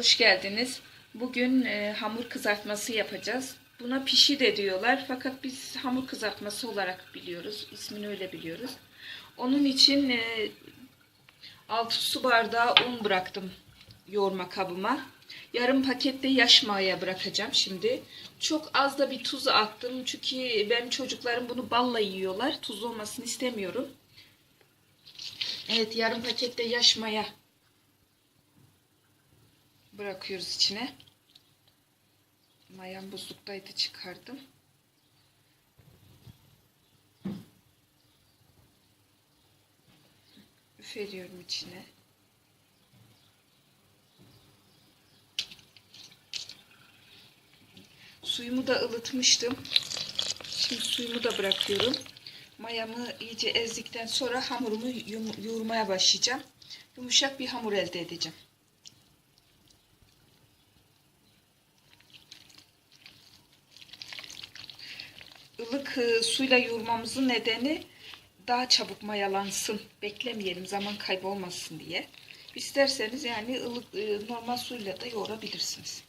Hoş geldiniz. Bugün e, hamur kızartması yapacağız. Buna pişi de diyorlar fakat biz hamur kızartması olarak biliyoruz. İsmini öyle biliyoruz. Onun için e, 6 su bardağı un bıraktım yoğurma kabıma. Yarım pakette yaş maya bırakacağım şimdi. Çok az da bir tuz attım çünkü benim çocuklarım bunu balla yiyorlar. Tuz olmasını istemiyorum. Evet yarım pakette yaş maya bırakıyoruz içine. Mayam buzluktaydı çıkardım. Üferiyorum içine. Suyumu da ılıtmıştım. Şimdi suyumu da bırakıyorum. Mayamı iyice ezdikten sonra hamurumu yoğurmaya başlayacağım. Yumuşak bir hamur elde edeceğim. Ilık e, suyla yoğurmamızın nedeni daha çabuk mayalansın. Beklemeyelim zaman kaybolmasın diye. İsterseniz yani ılık e, normal suyla da yoğurabilirsiniz.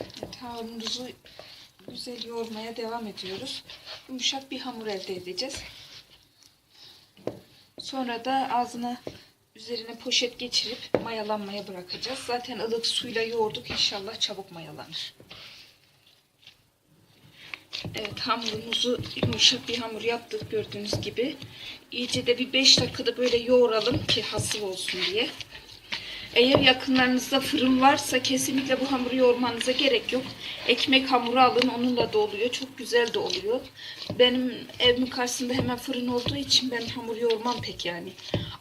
Evet, hamurumuzu güzel yoğurmaya devam ediyoruz. Yumuşak bir hamur elde edeceğiz. Sonra da ağzına üzerine poşet geçirip mayalanmaya bırakacağız. Zaten ılık suyla yoğurduk. İnşallah çabuk mayalanır. Evet hamurumuzu yumuşak bir hamur yaptık gördüğünüz gibi. İyice de bir 5 dakikada böyle yoğuralım ki hasıl olsun diye. Eğer yakınlarınızda fırın varsa kesinlikle bu hamuru yoğurmanıza gerek yok. Ekmek hamuru alın onunla da oluyor. Çok güzel de oluyor. Benim evimin karşısında hemen fırın olduğu için ben hamur yoğurmam pek yani.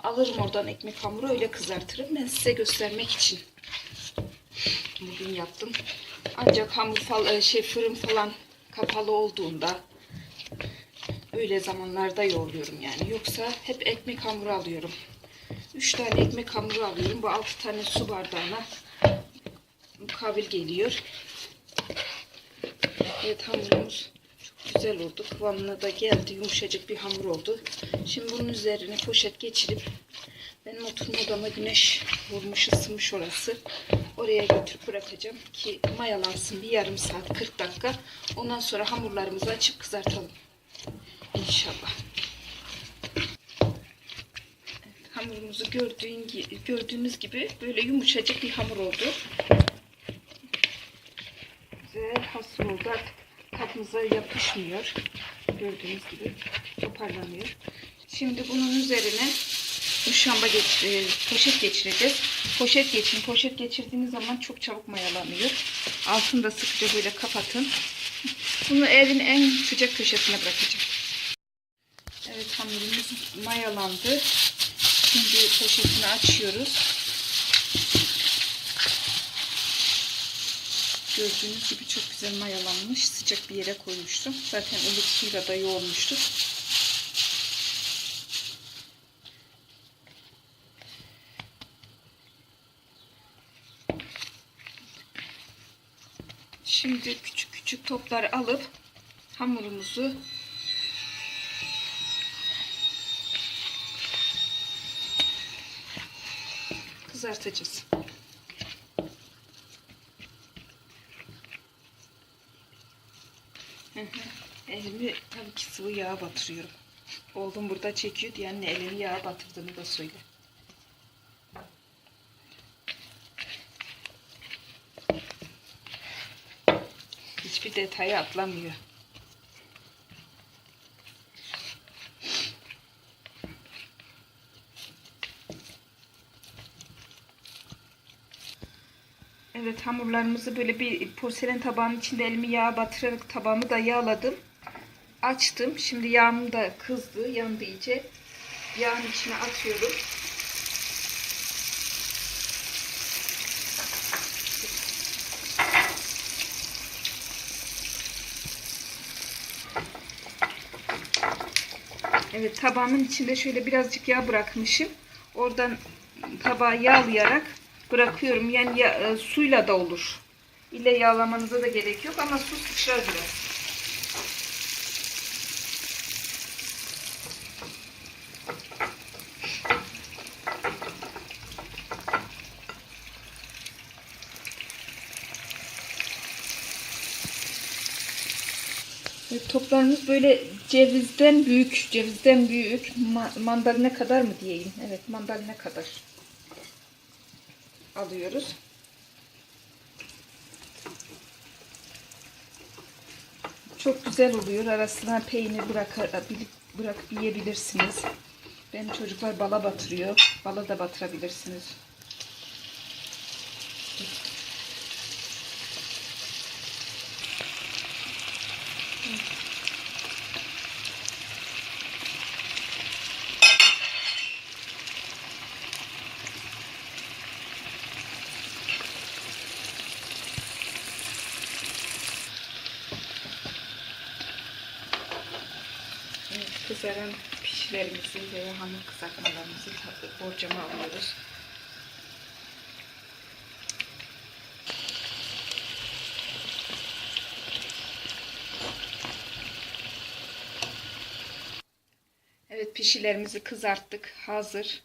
Alırım oradan ekmek hamuru öyle kızartırım. Ben size göstermek için bugün yaptım. Ancak hamur falan şey fırın falan kapalı olduğunda öyle zamanlarda yoğuruyorum yani. Yoksa hep ekmek hamuru alıyorum. 3 tane ekmek hamuru alıyorum. Bu 6 tane su bardağına mukabil geliyor. Evet hamurumuz çok güzel oldu. Kıvamına da geldi. Yumuşacık bir hamur oldu. Şimdi bunun üzerine poşet geçirip benim oturma odama güneş vurmuş ısınmış orası. Oraya götürüp bırakacağım ki mayalansın bir yarım saat 40 dakika. Ondan sonra hamurlarımızı açıp kızartalım. İnşallah. Evet, hamurumuzu gördüğün, gördüğünüz gibi böyle yumuşacık bir hamur oldu. Güzel hasıl oldu. Artık kapımıza yapışmıyor. Gördüğünüz gibi toparlanıyor. Şimdi bunun üzerine muşamba geç, e, poşet geçireceğiz. Poşet geçin. Poşet geçirdiğiniz zaman çok çabuk mayalanıyor. Altını da sıkıca böyle kapatın. Bunu evin en sıcak köşesine bırakacağım. Evet hamurumuz mayalandı. Şimdi poşetini açıyoruz. Gördüğünüz gibi çok güzel mayalanmış. Sıcak bir yere koymuştum. Zaten ılık suyla da yoğurmuştuk. Şimdi küçük küçük toplar alıp hamurumuzu kızartacağız. Elimi tabii ki sıvı yağa batırıyorum. Oğlum burada çekiyor diye anne elini yağa batırdığını da söyle. Hiçbir detayı atlamıyor. Evet hamurlarımızı böyle bir porselen tabağın içinde elimi yağa batırarak tabağımı da yağladım. Açtım. Şimdi yağım da kızdı, yandı iyice. Yağın içine atıyorum. Evet tabağımın içinde şöyle birazcık yağ bırakmışım. Oradan tabağı yağlayarak bırakıyorum. Yani ya, e, suyla da olur. İlle yağlamanıza da gerek yok ama su sıçrar biraz. Evet, Toplarımız böyle cevizden büyük, cevizden büyük, ma- mandalina kadar mı diyeyim? Evet, mandalina kadar alıyoruz. Çok güzel oluyor. Arasına peynir bırakabilip bırakıp yiyebilirsiniz. Benim çocuklar bala batırıyor. Bala da batırabilirsiniz. Evet, kızaran pişilerimizi ve hamur kızartmalarımızı borcama alıyoruz. Evet pişilerimizi kızarttık. Hazır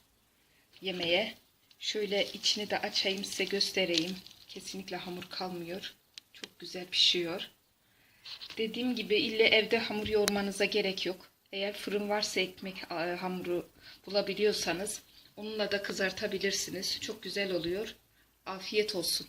yemeğe. Şöyle içini de açayım size göstereyim. Kesinlikle hamur kalmıyor. Çok güzel pişiyor. Dediğim gibi ille evde hamur yoğurmanıza gerek yok. Eğer fırın varsa ekmek hamuru bulabiliyorsanız onunla da kızartabilirsiniz. Çok güzel oluyor. Afiyet olsun.